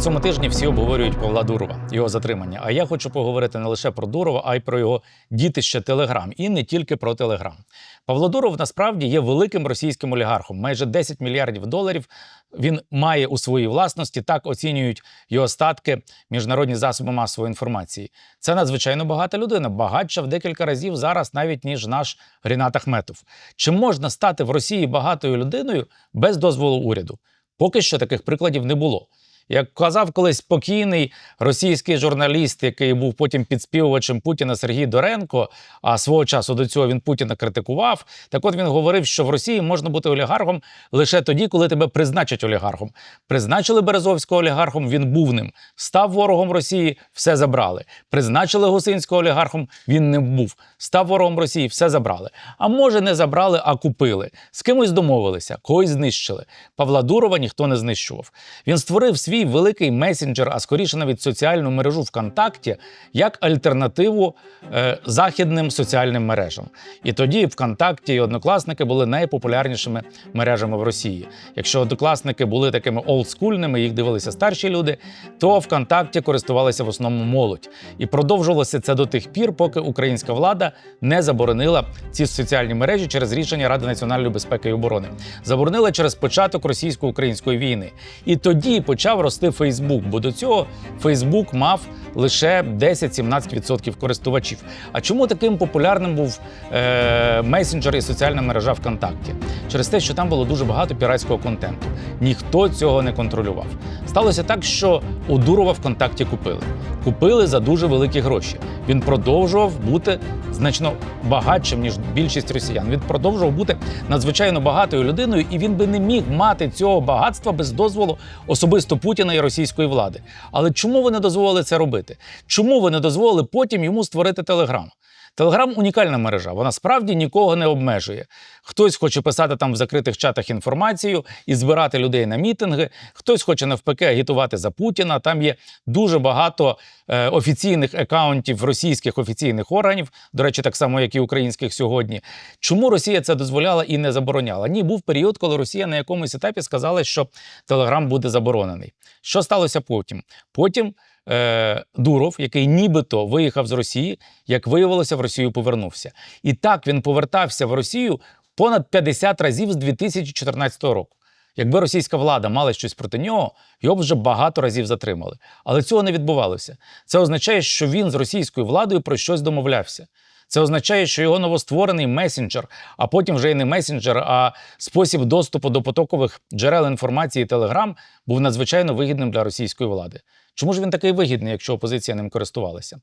Цьому тижні всі обговорюють Павла Дурова, його затримання. А я хочу поговорити не лише про Дурова, а й про його дітище Телеграм, і не тільки про Телеграм. Павло Дуров насправді є великим російським олігархом. Майже 10 мільярдів доларів він має у своїй власності. Так оцінюють його статки міжнародні засоби масової інформації. Це надзвичайно багата людина, багатша в декілька разів зараз, навіть ніж наш Рінат Ахметов. Чи можна стати в Росії багатою людиною без дозволу уряду? Поки що таких прикладів не було. Як казав колись спокійний російський журналіст, який був потім підспівувачем Путіна Сергій Доренко, а свого часу до цього він Путіна критикував. Так от він говорив, що в Росії можна бути олігархом лише тоді, коли тебе призначать олігархом. Призначили Березовського олігархом, він був ним. Став ворогом Росії, все забрали. Призначили Гусинського олігархом, він не був. Став ворогом Росії, все забрали. А може, не забрали, а купили. З кимось домовилися, когось знищили. Павла Дурова ніхто не знищував. Він створив свій великий месенджер, а скоріше навіть соціальну мережу ВКонтакті, як альтернативу е, західним соціальним мережам. І тоді ВКонтакті і однокласники були найпопулярнішими мережами в Росії. Якщо однокласники були такими олдскульними, їх дивилися старші люди, то ВКонтакті користувалися в основному молодь. І продовжувалося це до тих пір, поки українська влада не заборонила ці соціальні мережі через рішення Ради національної безпеки і оборони. Заборонила через початок російсько-української війни. І тоді почав рости Фейсбук, бо до цього Фейсбук мав лише 10-17% користувачів. А чому таким популярним був е, месенджер і соціальна мережа ВКонтакті? Через те, що там було дуже багато піратського контенту. Ніхто цього не контролював. Сталося так, що у Дурова ВКонтакті купили. Купили за дуже великі гроші. Він продовжував бути значно багатшим, ніж більшість росіян. Він продовжував бути надзвичайно багатою людиною, і він би не міг мати цього багатства без дозволу особисто Путіна і російської влади. Але чому ви не дозволили це робити? Чому ви не дозволили потім йому створити телеграм? Телеграм унікальна мережа, вона справді нікого не обмежує. Хтось хоче писати там в закритих чатах інформацію і збирати людей на мітинги, хтось хоче навпаки агітувати за Путіна. Там є дуже багато е, офіційних акаунтів російських офіційних органів, до речі, так само, як і українських сьогодні. Чому Росія це дозволяла і не забороняла? Ні, був період, коли Росія на якомусь етапі сказала, що Телеграм буде заборонений. Що сталося потім? Потім е, Дуров, який нібито виїхав з Росії, як виявилося, в Росію повернувся. І так він повертався в Росію понад 50 разів з 2014 року. Якби російська влада мала щось проти нього, його б вже багато разів затримали. Але цього не відбувалося. Це означає, що він з російською владою про щось домовлявся. Це означає, що його новостворений месенджер, а потім вже і не месенджер, а спосіб доступу до потокових джерел інформації Telegram був надзвичайно вигідним для російської влади. Чому ж він такий вигідний, якщо опозиція ним користувалася?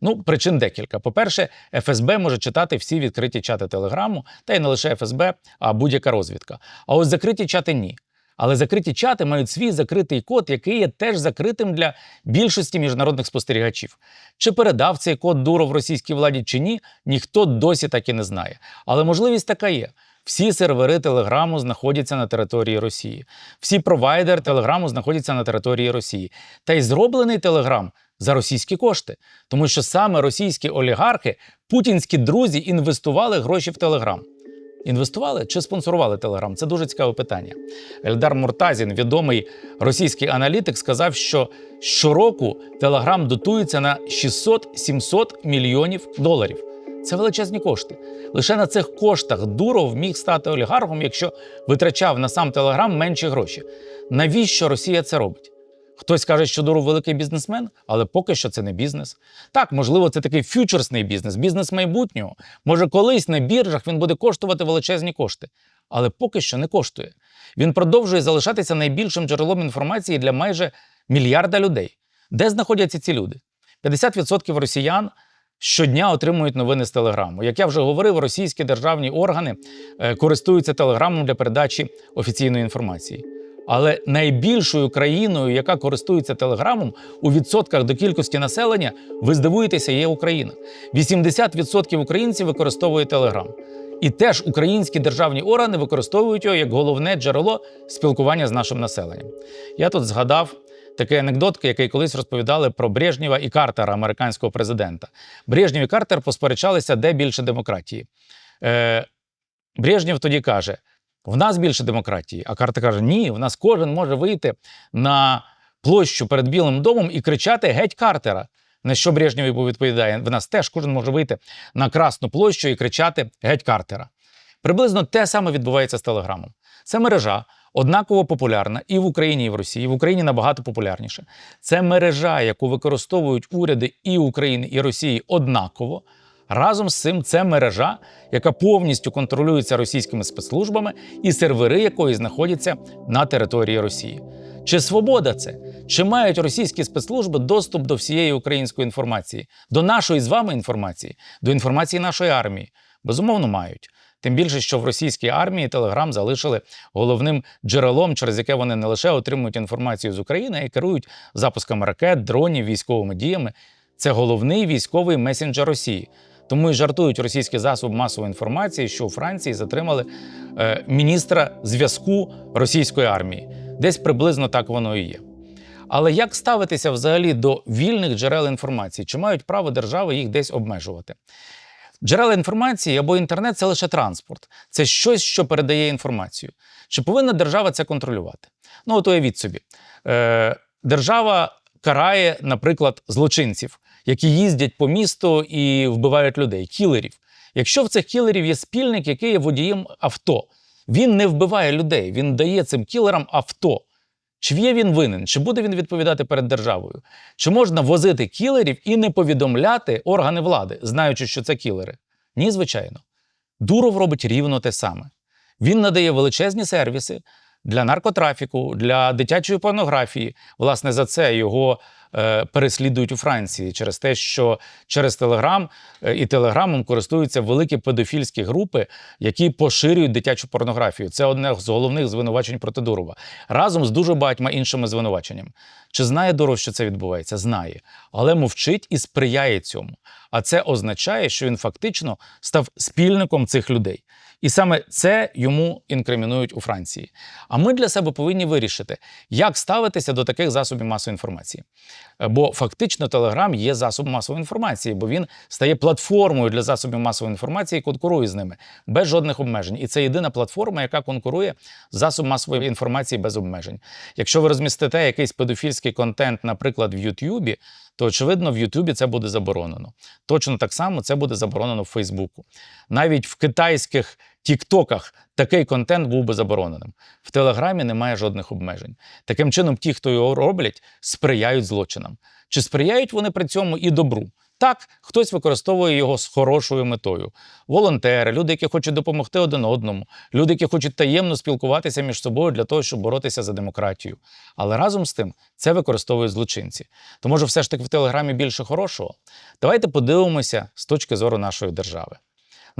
Ну, причин декілька. По-перше, ФСБ може читати всі відкриті чати Телеграму, та й не лише ФСБ, а будь-яка розвідка. А ось закриті чати ні. Але закриті чати мають свій закритий код, який є теж закритим для більшості міжнародних спостерігачів. Чи передав цей код Дуров російській владі чи ні, ніхто досі так і не знає. Але можливість така є. Всі сервери Телеграму знаходяться на території Росії. Всі провайдери Телеграму знаходяться на території Росії. Та й зроблений Телеграм за російські кошти, тому що саме російські олігархи, путінські друзі інвестували гроші в Телеграм. Інвестували чи спонсорували Телеграм? Це дуже цікаве питання. Ельдар Муртазін, відомий російський аналітик, сказав, що щороку Телеграм дотується на 600-700 мільйонів доларів. Це величезні кошти. Лише на цих коштах Дуров міг стати олігархом, якщо витрачав на сам Телеграм менші гроші. Навіщо Росія це робить? Хтось каже, що Дуров великий бізнесмен, але поки що це не бізнес. Так, можливо, це такий фьючерсний бізнес, бізнес майбутнього. Може, колись на біржах він буде коштувати величезні кошти, але поки що не коштує. Він продовжує залишатися найбільшим джерелом інформації для майже мільярда людей. Де знаходяться ці люди? 50% росіян щодня отримують новини з Телеграму. Як я вже говорив, російські державні органи е, користуються Телеграмом для передачі офіційної інформації. Але найбільшою країною, яка користується телеграмом у відсотках до кількості населення, ви здивуєтеся, є Україна. 80% українців використовує телеграм. І теж українські державні органи використовують його як головне джерело спілкування з нашим населенням. Я тут згадав такий анекдот, який колись розповідали про Брежнєва і Картера, американського президента. Брежнєв і Картер посперечалися, де більше демократії. Е, Брежнєв тоді каже: в нас більше демократії. А Картер каже: Ні, в нас кожен може вийти на площу перед Білим домом і кричати геть Картера. На що Брежнєв йому відповідає? В нас теж кожен може вийти на Красну площу і кричати геть Картера. Приблизно те саме відбувається з Телеграмом. Це мережа однаково популярна і в Україні, і в Росії. В Україні набагато популярніше. Це мережа, яку використовують уряди і України, і Росії однаково. Разом з цим це мережа, яка повністю контролюється російськими спецслужбами і сервери якої знаходяться на території Росії. Чи свобода це? Чи мають російські спецслужби доступ до всієї української інформації, до нашої з вами інформації, до інформації нашої армії? Безумовно, мають. Тим більше, що в російській армії Телеграм залишили головним джерелом, через яке вони не лише отримують інформацію з України, а й керують запусками ракет, дронів, військовими діями. Це головний військовий месенджер Росії. Тому і жартують російські засоби масової інформації, що у Франції затримали е, міністра зв'язку російської армії. Десь приблизно так воно і є. Але як ставитися взагалі до вільних джерел інформації? Чи мають право держави їх десь обмежувати? Джерела інформації або інтернет це лише транспорт, це щось, що передає інформацію. Чи повинна держава це контролювати? Ну, от уявіть собі, е, держава карає, наприклад, злочинців, які їздять по місту і вбивають людей, кілерів. Якщо в цих кілерів є спільник, який є водієм авто, він не вбиває людей, він дає цим кілерам авто. Чи є він винен? Чи буде він відповідати перед державою? Чи можна возити кілерів і не повідомляти органи влади, знаючи, що це кілери? Ні, звичайно. Дуров робить рівно те саме. Він надає величезні сервіси для наркотрафіку, для дитячої порнографії. Власне, за це його е, переслідують у Франції через те, що через Телеграм і Телеграмом користуються великі педофільські групи, які поширюють дитячу порнографію. Це одне з головних звинувачень проти Дурова. Разом з дуже багатьма іншими звинуваченнями. Чи знає Дуров, що це відбувається? Знає, але мовчить і сприяє цьому. А це означає, що він фактично став спільником цих людей. І саме це йому інкримінують у Франції. А ми для себе повинні вирішити, як ставитися до таких засобів масової інформації. Е, Бо фактично Телеграм є засоб масової інформації, бо він стає платформою для засобів масової інформації і конкурує з ними без жодних обмежень. І це єдина платформа, яка конкурує з засоб масової інформації без обмежень. Якщо ви розмістите якийсь педофільський контент, наприклад, в Ютубі, то очевидно в Ютубі це буде заборонено. Точно так само це буде заборонено в Фейсбуку. Навіть в китайських тіктоках такий контент був би забороненим. В Телеграмі немає жодних обмежень. Таким чином, ті, хто його роблять, сприяють злочинам. Чи сприяють вони при цьому і добру? Так, хтось використовує його з хорошою метою. Волонтери, люди, які хочуть допомогти один одному, люди, які хочуть таємно спілкуватися між собою для того, щоб боротися за демократію. Але разом з тим це використовують злочинці. То може, все ж таки в Телеграмі більше хорошого? Давайте подивимося з точки зору нашої держави.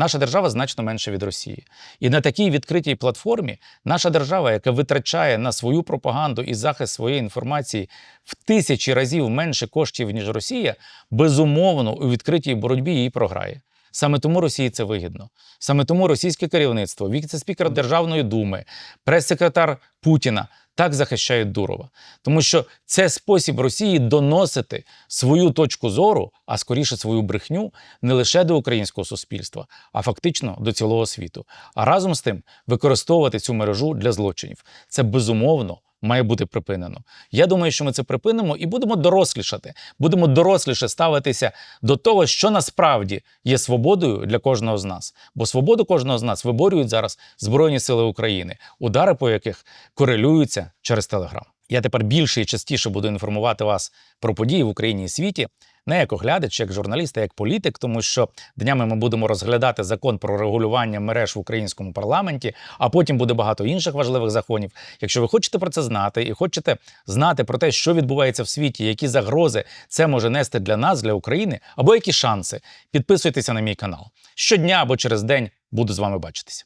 Наша держава значно менше від Росії. І на такій відкритій платформі наша держава, яка витрачає на свою пропаганду і захист своєї інформації в тисячі разів менше коштів, ніж Росія, безумовно у відкритій боротьбі її програє. Саме тому Росії це вигідно. Саме тому російське керівництво, віце-спікер Державної думи, прес-секретар Путіна так захищають Дурова. Тому що це спосіб Росії доносити свою точку зору, а скоріше свою брехню, не лише до українського суспільства, а фактично до цілого світу. А разом з тим використовувати цю мережу для злочинів. Це безумовно. Має бути припинено. Я думаю, що ми це припинимо і будемо дорослішати. Будемо доросліше ставитися до того, що насправді є свободою для кожного з нас. Бо свободу кожного з нас виборюють зараз Збройні Сили України, удари по яких корелюються через Телеграм. Я тепер більше і частіше буду інформувати вас про події в Україні і світі. Не як оглядач, як журналіст, а як політик, тому що днями ми будемо розглядати закон про регулювання мереж в українському парламенті, а потім буде багато інших важливих законів. Якщо ви хочете про це знати і хочете знати про те, що відбувається в світі, які загрози це може нести для нас, для України, або які шанси, підписуйтеся на мій канал. Щодня або через день буду з вами бачитися.